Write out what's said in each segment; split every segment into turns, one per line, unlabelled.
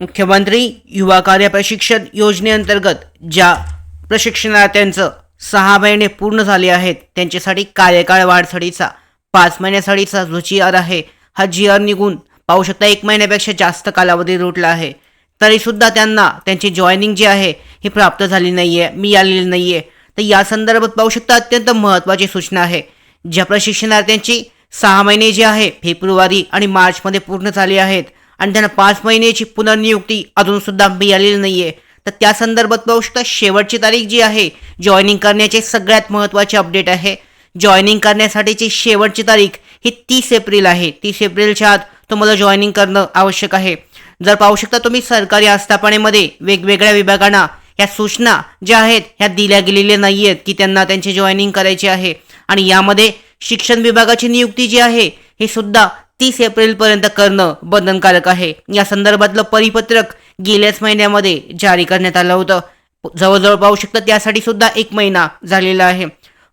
मुख्यमंत्री युवा कार्य प्रशिक्षण योजनेअंतर्गत ज्या प्रशिक्षणार्थ्यांचं सहा महिने पूर्ण झाले आहेत त्यांच्यासाठी कार्यकाळ वाढसाठीचा पाच महिन्यासाठीचा जो जी आर आहे हा जी आर निघून पाहू शकता एक महिन्यापेक्षा जास्त कालावधी रुटला आहे. तरीसुद्धा त्यांना त्यांची जॉईनिंग जी आहे ही प्राप्त झाली नाही आहे मी आलेली नाही आहे तर या संदर्भात पाहू शकता अत्यंत महत्त्वाची सूचना आहे. ज्या प्रशिक्षणार्थ्यांची सहा महिने जे आहे फेब्रुवारी आणि मार्चमध्ये पूर्ण झाली आहेत आणि त्यांना पाच महिन्याची पुनर्नियुक्ती अजूनसुद्धा मिळालेली नाही आहे तर त्या संदर्भात पाहू शकता शेवटची तारीख जी आहे जॉईनिंग करण्याचे सगळ्यात महत्त्वाचे अपडेट आहे. जॉईनिंग करण्यासाठीची शेवटची तारीख ही तीस एप्रिल आहे. तीस एप्रिलच्या आत तुम्हाला जॉईनिंग करणं आवश्यक आहे. जर पाहू शकता तुम्ही सरकारी आस्थापनेमध्ये वेगवेगळ्या विभागांना ह्या सूचना ज्या आहेत ह्या दिल्या गेलेल्या नाही आहेत की त्यांना त्यांची जॉईनिंग करायची आहे. आणि यामध्ये शिक्षण विभागाची नियुक्ती जी आहे हे सुद्धा तीस एप्रिलपर्यंत करणं बंधनकारक आहे. या संदर्भातलं परिपत्रक गेल्याच महिन्यामध्ये जारी करण्यात आलं होतं. जवळजवळ पाहू शकता त्यासाठी सुद्धा एक महिना झालेला आहे.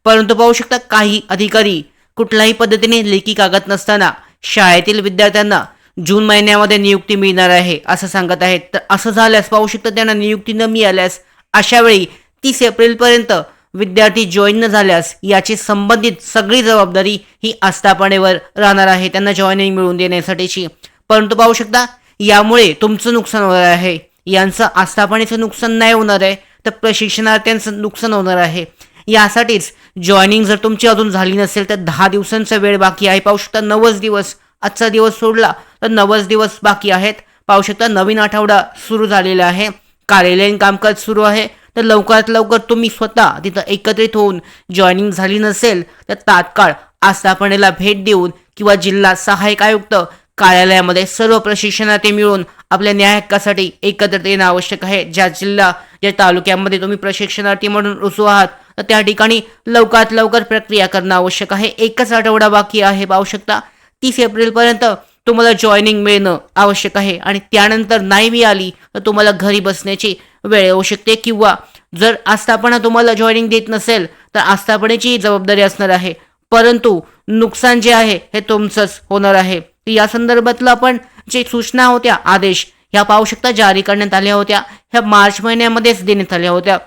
परंतु पाहू शकता काही अधिकारी कुठल्याही पद्धतीने लेखी कागद नसताना शाळेतील विद्यार्थ्यांना जून महिन्यामध्ये नियुक्ती मिळणार आहे असं सांगत आहेत. तर असं झाल्यास पाहू शकता त्यांना नियुक्ती न मिळाल्यास अशा वेळी तीस एप्रिलपर्यंत विद्यार्थी जॉईन न झाल्यास याची संबंधित सगळी जबाबदारी ही आस्थापनेवर राहणार आहे त्यांना जॉईनिंग मिळवून देण्यासाठीची. परंतु पाहू शकता यामुळे तुमचं नुकसान होणार आहे. यांचं आस्थापनेचं नुकसान नाही होणार आहे तर प्रशिक्षणार्थ्यांचं नुकसान होणार आहे. यासाठीच जॉईनिंग जर तुमची अजून झाली नसेल तर दहा दिवसांचा वेळ बाकी आहे. पाहू शकता नवच दिवस आजचा दिवस सोडला तर नवच दिवस बाकी आहेत. पाहू शकता नवीन आठवडा सुरू झालेला आहे. कार्यालयीन कामकाज सुरू आहे. तर लवकरात लवकर तुम्ही स्वतः तिथं एकत्रित होऊन जॉईनिंग झाली नसेल तर तात्काळ आस्थापनेला भेट देऊन किंवा जिल्हा सहाय्यक आयुक्त कार्यालयामध्ये सर्व प्रशिक्षणार्थी मिळून आपल्या न्याय हक्कासाठी एकत्रित येणं आवश्यक आहे. ज्या जिल्हा ज्या तालुक्यामध्ये तुम्ही प्रशिक्षणार्थी म्हणून रुजू आहात तर त्या ठिकाणी लवकरात लवकर प्रक्रिया करणं आवश्यक आहे. एकच आठवडा बाकी आहे पाहू शकता. तीस एप्रिलपर्यंत तुम्हाला जॉईनिंग मिळणं आवश्यक आहे आणि त्यानंतर नाही मिळाली तर तुम्हाला घरी बसण्याची वेळ येऊ शकते. किंवा जर आस्थापना तुम्हाला जॉईनिंग देत नसेल तर आस्थापनेची जबाबदारी असणार आहे. परंतु नुकसान जे आहे हे तुमचंच होणार आहे. या संदर्भातलं आपण जे सूचना होत्या आदेश ह्या पाहू शकता. जारी करण्यात आल्या होत्या. ह्या मार्च महिन्यामध्येच देण्यात आल्या होत्या.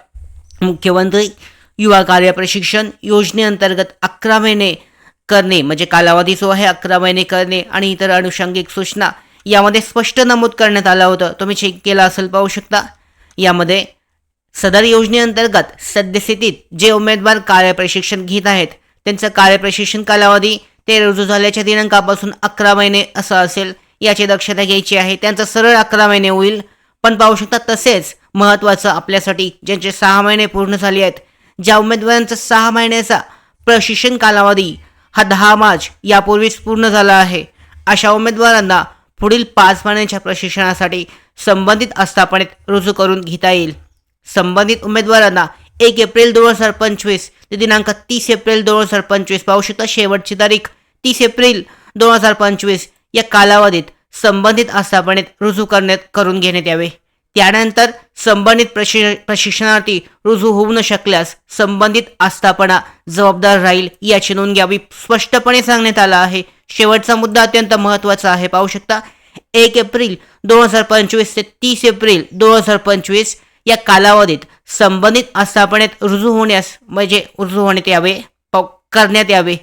मुख्यमंत्री युवा कार्य प्रशिक्षण योजनेअंतर्गत अकरा महिने करणे म्हणजे कालावधी जो आहे अकरा महिने करणे आणि इतर अनुषंगिक सूचना यामध्ये स्पष्ट नमूद करण्यात आलं होतं. तुम्ही चेक केला असेल पाहू शकता. यामध्ये सदर योजनेअंतर्गत सद्यस्थितीत जे उमेदवार कार्यप्रशिक्षण घेत आहेत त्यांचं कार्यप्रशिक्षण कालावधी ते रुजू झाल्याच्या दिनांकापासून अकरा महिने असं असेल याची दक्षता घ्यायची आहे. त्यांचं सरळ अकरा महिने होईल. पण पाहू शकता तसेच महत्त्वाचं आपल्यासाठी ज्यांचे सहा महिने पूर्ण झाले आहेत ज्या उमेदवारांचा सहा महिन्याचा प्रशिक्षण कालावधी हा दहा मार्च यापूर्वीच पूर्ण झाला आहे. अशा उमेदवारांना पुढील पाच महिन्यांच्या प्रशिक्षणासाठी संबंधित आस्थापनेत रुजू करून घेता येईल. संबंधित उमेदवारांना एक एप्रिल दोन हजार पंचवीस ते दिनांक तीस एप्रिल दोन हजार पंचवीस पाहू शकता. शेवटची तारीख तीस एप्रिल दोन हजार पंचवीस या कालावधीत संबंधित आस्थापनेत रुजू करण्यात करून घेण्यात यावे. त्यानंतर संबंधित प्रशि प्रशिक्षणार्थी रुजू होऊ न शकल्यास संबंधित आस्थापना जबाबदार राहील याची नोंद घ्यावी स्पष्टपणे सांगण्यात आला आहे. शेवटचा मुद्दा अत्यंत महत्त्वाचा आहे. पाहू शकता एक एप्रिल दोन हजार पंचवीस ते तीस एप्रिल दोन हजार पंचवीस या कालावधीत संबंधित आस्थापनेत रुजू होण्यास म्हणजे रुजू होण्यात यावे पाव- करण्यात यावे.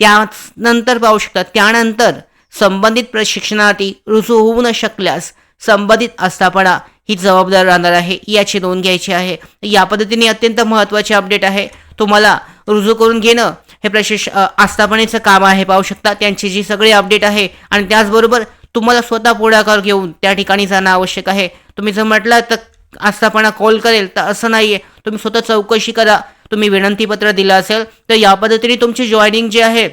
त्यानंतर पाहू शकता त्यानंतर संबंधित प्रशिक्षणार्थी रुजू होऊ न शकल्यास संबंधित आस्थापना ही जबाबदार राहणार आहे याची नोंद घ्यायची आहे. या पद्धतीने अत्यंत महत्त्वाचे अपडेट आहे. तुम्हाला रुजू करून घेणं हे प्रशिक्ष आस्थापनेचं काम आहे पाहू शकता. त्यांची जी सगळी अपडेट आहे आणि त्याचबरोबर तुम्हाला स्वतः पुढाकार घेऊन त्या ठिकाणी जाणं आवश्यक आहे. तुम्ही जर म्हटलं तर आस्थापना कॉल करेल तर असं नाही आहे तुम्ही स्वतः चौकशी करा. तुम्ही विनंतीपत्र दिलं असेल तर या पद्धतीने तुमची जॉईनिंग जी आहे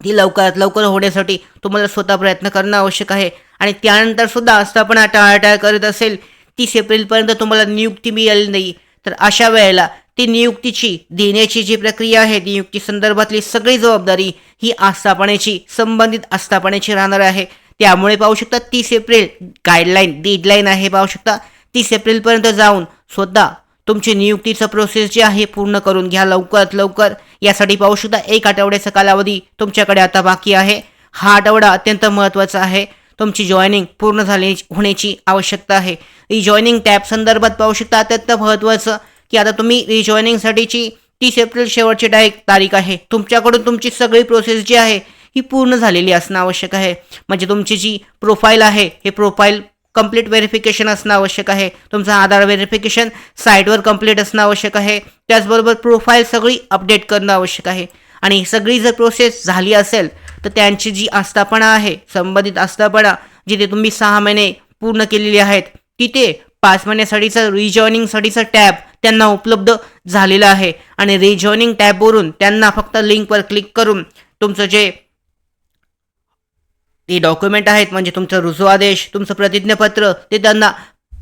ती लवकरात लवकर होण्यासाठी तुम्हाला स्वतः प्रयत्न करणं आवश्यक आहे. आणि त्यानंतर सुद्धा आस्थापना टाळाटाळ करत असेल तीस एप्रिलपर्यंत तुम्हाला नियुक्ती मिळाली नाही. तर अशा वेळेला ती नियुक्तीची देण्याची जी प्रक्रिया आहे नियुक्ती संदर्भातली सगळी जबाबदारी ही आस्थापनेची संबंधित आस्थापनेची राहणार आहे. त्यामुळे पाहू शकता तीस एप्रिल गाईडलाईन डेडलाईन आहे पाहू शकता. तीस एप्रिलपर्यंत जाऊन स्वतः तुमची नियुक्तीचं प्रोसेस जी आहे पूर्ण करून घ्या लवकरात लवकर. यासाठी पाहू शकता एक आठवड्याचा कालावधी तुमच्याकडे आता बाकी आहे. हा आठवडा अत्यंत महत्त्वाचा आहे. तुमची जॉईनिंग पूर्ण झाली होण्याची आवश्यकता आहे. रिजॉईनिंग टॅब संदर्भात पाहू शकता अत्यंत महत्त्वाचं की आता तुम्ही रिजॉईनिंगसाठीची तीस एप्रिल शेवटची डायरेक्ट तारीख आहे. तुमच्याकडून तुमची सगळी प्रोसेस जी आहे ही पूर्ण झालेली असणं आवश्यक आहे. म्हणजे तुमची जी प्रोफाईल आहे हे प्रोफाईल कंप्लीट व्हेरिफिकेशन असणं आवश्यक आहे. तुमचं आधार व्हेरिफिकेशन साईटवर कंप्लीट असणं आवश्यक आहे. त्याचबरोबर प्रोफाईल सगळी अपडेट करणं आवश्यक आहे. आणि सगळी जर प्रोसेस झाली असेल तर त्यांची जी आस्थापना आहे संबंधित आस्थापना जिथे तुम्ही सहा महिने पूर्ण केलेली आहेत तिथे पाच महिन्यासाठीचा रिजॉईनिंगसाठीचा टॅब त्यांना उपलब्ध झालेला आहे. आणि रिजॉईनिंग टॅबवरून त्यांना फक्त लिंकवर क्लिक करून तुमचं जे ते डॉक्युमेंट आहेत म्हणजे तुमचं रुजू आदेश तुमचं प्रतिज्ञापत्र ते त्यांना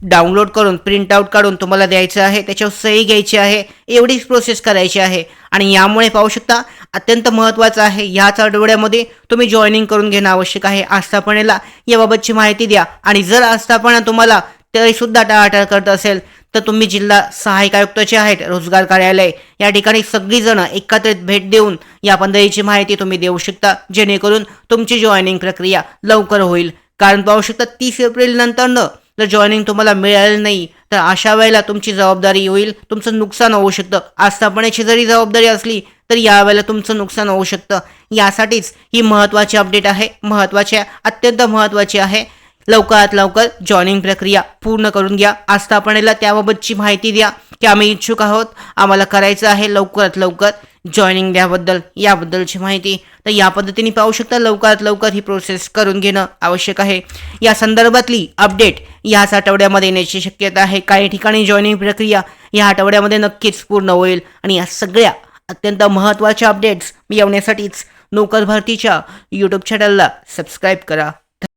डाउनलोड करून प्रिंटआउट काढून तुम्हाला द्यायचं आहे त्याच्यावर सही घ्यायची आहे एवढीच प्रोसेस करायची आहे. आणि यामुळे पाहू शकता अत्यंत महत्त्वाचं आहे ह्याच आठवड्यामध्ये तुम्ही जॉईनिंग करून घेणं आवश्यक आहे. आस्थापनेला याबाबतची माहिती द्या. आणि जर आस्थापना तुम्हाला तरीसुद्धा टाळाटाळ करत असेल तर तुम्ही जिल्हा सहाय्यक आयुक्ताचे आहेत रोजगार कार्यालय. या ठिकाणी सगळीजणं एकत्रित भेट देऊन या पंधरीची माहिती तुम्ही देऊ शकता जेणेकरून तुमची जॉईनिंग प्रक्रिया लवकर होईल. कारण पाहू शकता तीस एप्रिल नंतरनं जर जॉईनिंग तुम्हाला मिळालं नाही तर अशा वेळेला तुमची जबाबदारी होईल तुमचं नुकसान होऊ शकतं. आस्थापनेची जरी जबाबदारी असली तर यावेळेला तुमचं नुकसान होऊ शकतं. यासाठीच ही महत्त्वाची अपडेट आहे महत्त्वाची अत्यंत महत्त्वाची आहे. लवकरात लवकर जॉईनिंग प्रक्रिया पूर्ण करून घ्या. आस्थापनेला त्याबाबतची माहिती द्या की आम्ही इच्छुक आहोत. आम्हाला करायचं आहे लवकरात लवकर. जॉईनिंग द्याबद्दल याबद्दलची माहिती. तर या पद्धतीने पाहू शकता लवकरात लवकर ही प्रोसेस करून घेणं आवश्यक आहे. या संदर्भातली अपडेट याच आठवड्यामध्ये येण्याची शक्यता आहे. काही ठिकाणी जॉईनिंग प्रक्रिया या आठवड्यामध्ये नक्कीच पूर्ण होईल. आणि या सगळ्या अत्यंत महत्त्वाच्या अपडेट्स मिळवण्यासाठीच नोकर भरतीच्या यूट्यूब चॅनलला सबस्क्राईब करा.